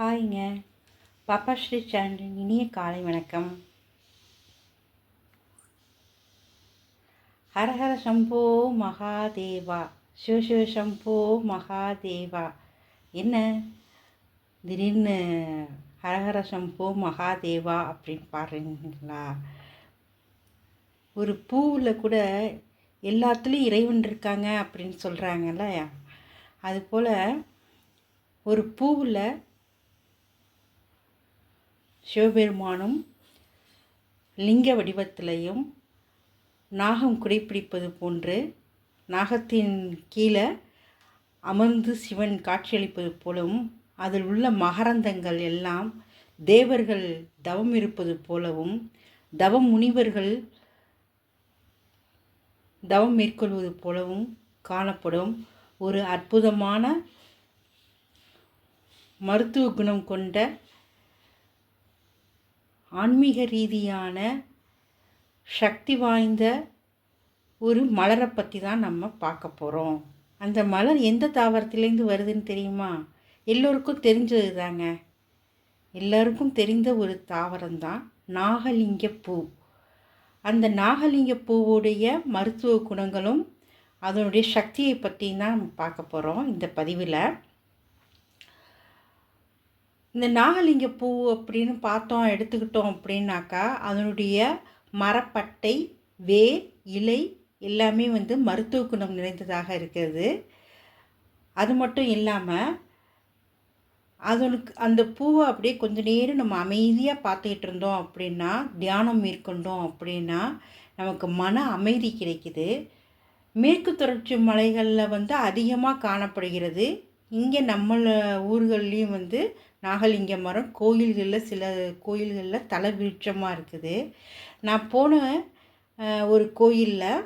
ஹாய்ங்க. பாப்பா ஸ்ரீ சேனலின் இனிய காலை வணக்கம். ஹரஹர சம்போ மகாதேவா. சிவசிவ சம்போ மகாதேவா. என்ன? திடீர்னு ஹரஹர சம்போ மகாதேவா அப்படின்னு பாடுறீங்களா? ஒரு பூவில் கூட எல்லாத்துலேயும் இறைவன் இருக்காங்க அப்படின்னு சொல்கிறாங்கல்ல அதுபோல் ஒரு பூவில் சிவபெருமானும் லிங்க வடிவத்திலையும் நாகம் குடைப்பிடிப்பது போன்று நாகத்தின் கீழே அமர்ந்து சிவன் காட்சியளிப்பது போலவும் அதில் உள்ள மகரந்தங்கள் எல்லாம் தேவர்கள் தவம் இருப்பது போலவும் தவ முனிவர்கள் தவம் மேற்கொள்வது போலவும் காணப்படும். ஒரு அற்புதமான மருத்துவ குணம் கொண்ட ஆன்மீக ரீதியான சக்தி வாய்ந்த ஒரு மலரை பற்றி தான் நம்ம பார்க்க போகிறோம் அந்த மலர் எந்த தாவரத்துலேருந்து வருதுன்னு தெரியுமா? எல்லோருக்கும் தெரிஞ்சது தாங்க. எல்லோருக்கும் தெரிந்த ஒரு தாவரம் தான் நாகலிங்க பூ அந்த நாகலிங்க பூவுடைய மருத்துவ குணங்களும் அதனுடைய சக்தியை பற்றி தான் நம்ம பார்க்க போகிறோம் இந்த பதிவில். இந்த நாகலிங்க பூ அப்படின்னு பார்த்தோம் எடுத்துக்கிட்டோம் அப்படின்னாக்கா அதனுடைய மரப்பட்டை வேர் இலை எல்லாமே வந்து மருத்துவ குணம் நிறைந்ததாக இருக்கிறது. அது மட்டும் இல்லாமல் அதனுக்கு அந்த பூவை அப்படியே கொஞ்ச நேரம் நம்ம அமைதியாக பார்த்துக்கிட்டு இருந்தோம் அப்படின்னா தியானம் மேற்கொண்டோம் அப்படின்னா நமக்கு மன அமைதி கிடைக்குது. மேற்கு தொடர்ச்சி மலைகளில் வந்து அதிகமாக காணப்படுகிறது. இங்கே நம்ம ஊர்கள்லேயும் வந்து நாகலிங்க மரம் கோயில்களில் சில கோயில்களில் தலை விருட்சமாக இருக்குது. நான் போன ஒரு கோயிலில்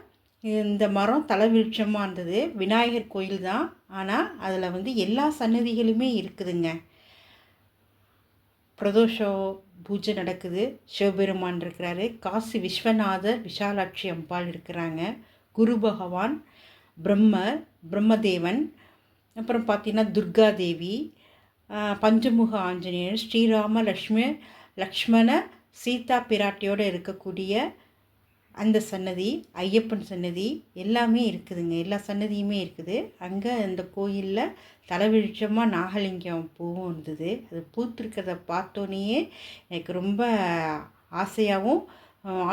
இந்த மரம் தலை விருட்சமாக இருந்தது. விநாயகர் கோயில் தான். ஆனால் அதில் வந்து எல்லா சன்னதிகளுமே இருக்குதுங்க. பிரதோஷம் பூஜை நடக்குது. சிவபெருமான் இருக்கிறாரு. காசி விஸ்வநாதர் விஷாலாட்சி அம்பாள் இருக்கிறாங்க. குரு பகவான் பிரம்மர் பிரம்மதேவன் அப்புறம் பார்த்தீங்கன்னா துர்காதேவி பஞ்சமுக ஆஞ்சநேயர் ஸ்ரீராம லக்ஷ்மி லக்ஷ்மண சீதா பிராட்டியோடு இருக்கக்கூடிய அந்த சன்னதி ஐயப்பன் சன்னதி எல்லாமே இருக்குதுங்க. எல்லா சன்னதியுமே இருக்குது. அங்கே அந்த கோயிலில் தலைவிழிச்சமாக நாகலிங்கம் பூவும் இருந்தது. அது பூத்திருக்கிறத பார்த்தோன்னே எனக்கு ரொம்ப ஆசையாகவும்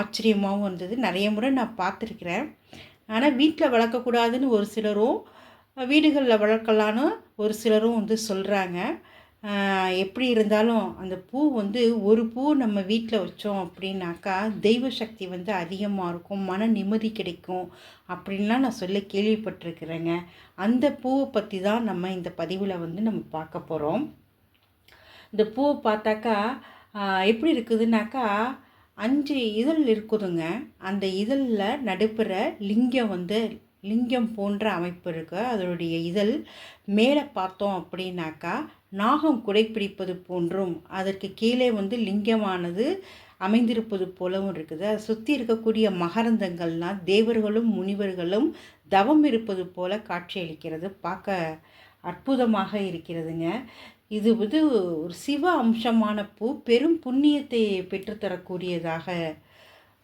ஆச்சரியமாகவும் இருந்தது. நிறைய முறை நான் பார்த்துருக்குறேன். ஆனால் வீட்டில் வளர்க்கக்கூடாதுன்னு ஒரு சிலரும் வீடுகளில் வளர்க்கலான்னு ஒரு சிலரும் வந்து சொல்கிறாங்க எப்படி இருந்தாலும் அந்த பூ வந்து ஒரு பூ நம்ம வீட்டில் வச்சோம் அப்படின்னாக்கா தெய்வ சக்தி வந்து அதிகமாக இருக்கும் மன நிம்மதி கிடைக்கும் அப்படின்லாம் நான் சொல்ல கேள்விப்பட்டிருக்கிறேங்க. அந்த பூவை பற்றி தான் நம்ம இந்த பதிவில் வந்து நம்ம பார்க்க போகிறோம் இந்த பூவை பார்த்தாக்கா எப்படி இருக்குதுனாக்கா அஞ்சு இதழ் இருக்குதுங்க. அந்த இதழில் நடுப்புற லிங்கம் வந்து லிங்கம் போன்ற அமைப்பு இருக்குது அதனுடைய இதழ் மேலே பார்த்தோம் அப்படின்னாக்கா நாகம் குடைப்பிடிப்பது போன்றும் அதற்கு கீழே வந்து லிங்கமானது அமைந்திருப்பது போலவும் இருக்குது. அதை சுற்றி இருக்கக்கூடிய மகரந்தங்கள்லாம் தேவர்களும் முனிவர்களும் தவம் இருப்பது போல காட்சியளிக்கிறது. பார்க்க அற்புதமாக இருக்கிறதுங்க. இது வந்து ஒரு சிவ அம்சமான பூ பெரும் புண்ணியத்தை பெற்றுத்தரக்கூடியதாக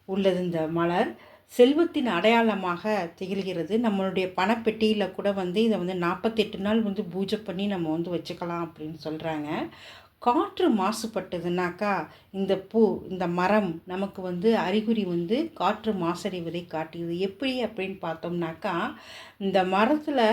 உள்ளது இந்த மலர். செல்வத்தின் அடையாளமாக திகழ்கிறது. நம்மளுடைய பணப்பெட்டியில் கூட வந்து இதை வந்து நாற்பத்தெட்டு நாள் வந்து பூஜை பண்ணி நம்ம வந்து வச்சுக்கலாம் அப்படின்னு சொல்கிறாங்க காற்று மாசுபட்டதுனாக்கா இந்த பூ இந்த மரம் நமக்கு வந்து அறிகுறி வந்து காற்று மாசடைவதை காட்டுகிறது எப்படி அப்படின்னு பார்த்தோம்னாக்கா இந்த மரத்தில்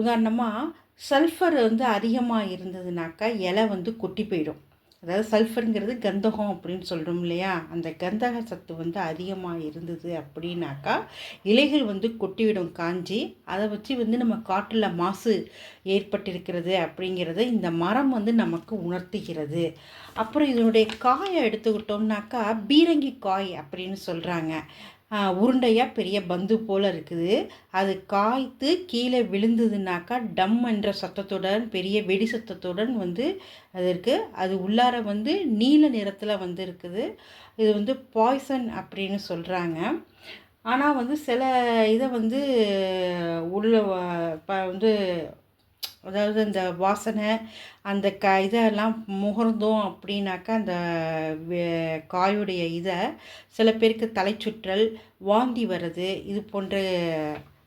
உதாரணமாக சல்ஃபர் வந்து அதிகமாக இருந்ததுனாக்கா இலை வந்து கொட்டி போயிடும். அதாவது சல்ஃபருங்கிறது கந்தகம் அப்படின்னு சொல்கிறோம் இல்லையா? அந்த கந்தக சத்து வந்து அதிகமாக இருந்தது அப்படின்னாக்கா இலைகள் வந்து கொட்டிவிடும். காஞ்சி அதை வச்சு வந்து நம்ம காற்றில் மாசு ஏற்பட்டிருக்கிறது அப்படிங்கிறத இந்த மரம் வந்து நமக்கு உணர்த்துகிறது. அப்புறம் இதனுடைய காயை எடுத்துக்கிட்டோம்னாக்கா பீரங்கி காய் அப்படின்னு சொல்கிறாங்க உருண்டையாக பெரிய பந்து போல் இருக்குது. அது காய்த்து கீழே விழுந்ததுனாக்கா டம் என்ற சத்தத்துடன் பெரிய வெடி சத்தத்துடன் வந்து அது இருக்குது அது உள்ளார வந்து நீல நிறத்தில் வந்து இருக்குது. இது வந்து பாய்சன் அப்படின்னு சொல்கிறாங்க ஆனால் வந்து சில இதை வந்து உள்ள இப்போ வந்து அதாவது அந்த வாசனை அந்த க இதெல்லாம் முகர்ந்தோம் அப்படின்னாக்கா அந்த வே- காயுடைய இதை சில பேருக்கு தலைச்சுற்றல் வாந்தி வர்றது இது போன்ற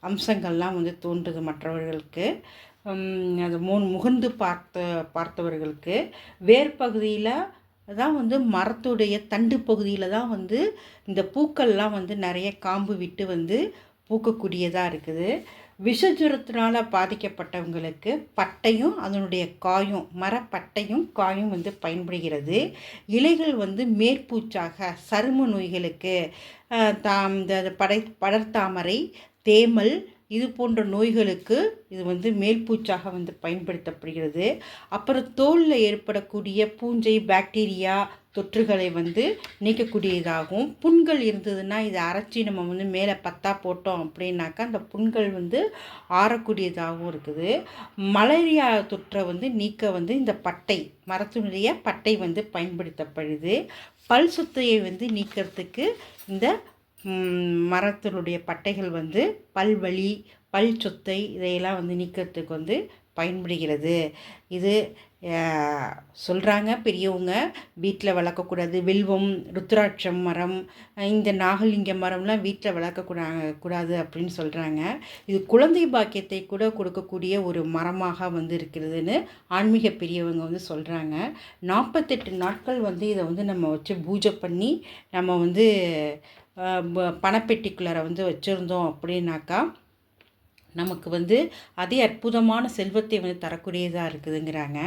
அம்சங்கள்லாம் வந்து தோன்றுது மற்றவர்களுக்கு. அது மூணு முகர்ந்து பார்த்த பார்த்தவர்களுக்கு. வேர் பகுதியில் தான் வந்து மரத்துடைய தண்டு பகுதியில் தான் வந்து இந்த பூக்கள்லாம் வந்து நிறைய காம்பு விட்டு வந்து பூக்கக்கூடியதாக இருக்குது. விஷஜுரத்தினால் பாதிக்கப்பட்டவங்களுக்கு பட்டையும் அதனுடைய காயும் மரப்பட்டையும் காயும் வந்து பயன்படுகிறது. இலைகள் வந்து மேற்பூச்சாக சரும நோய்களுக்கு தாம் இந்த படை படர்தாமரை தேமல் இது போன்ற நோய்களுக்கு இது வந்து மேல்பூச்சாக வந்து பயன்படுத்தப்படுகிறது. அப்புறம் தோலில் ஏற்படக்கூடிய பூஞ்சை பாக்டீரியா தொற்றுகளை வந்து நீக்கக்கூடியதாகவும் புண்கள் இருந்ததுன்னா இதை அரைச்சி நம்ம வந்து மேலே பத்தா போட்டோம் அப்படின்னாக்கா அந்த புண்கள் வந்து ஆறக்கூடியதாகவும் இருக்குது. மலேரியா தொற்றை வந்து நீக்க வந்து இந்த பட்டை மரத்தினுடைய பட்டை வந்து பயன்படுத்தப்படுது. பல் சொத்தையை வந்து நீக்கிறதுக்கு இந்த மரத்தினுடைய பட்டைகள் வந்து பல்வலி பல் சொத்தை இதையெல்லாம் வந்து நீக்கிறதுக்கு வந்து பயன்படுகிறது. இது சொல்கிறாங்க பெரியவங்க வீட்டில் வளர்க்கக்கூடாது வில்வம் ருத்ராட்சம் மரம் இந்த நாகலிங்க மரம்லாம் வீட்டில் வளர்க்கக்கூடா கூடாது அப்படின்னு சொல்கிறாங்க இது குழந்தை பாக்கியத்தை கூட கொடுக்கக்கூடிய ஒரு மரமாக வந்து இருக்கிறதுன்னு ஆன்மீக பெரியவங்க வந்து சொல்கிறாங்க நாற்பத்தெட்டு நாட்கள் வந்து இதை வந்து நம்ம வச்சு பூஜை பண்ணி நம்ம வந்து அஹ், பணப்பெட்டிக்குள்ளார வந்து வச்சுருந்தோம் அப்படின்னாக்கா நமக்கு வந்து அதே அற்புதமான செல்வத்தை வந்து தரக்கூடியதாக இருக்குதுங்கிறாங்க.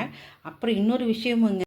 அப்புறம் இன்னொரு விஷயமுங்க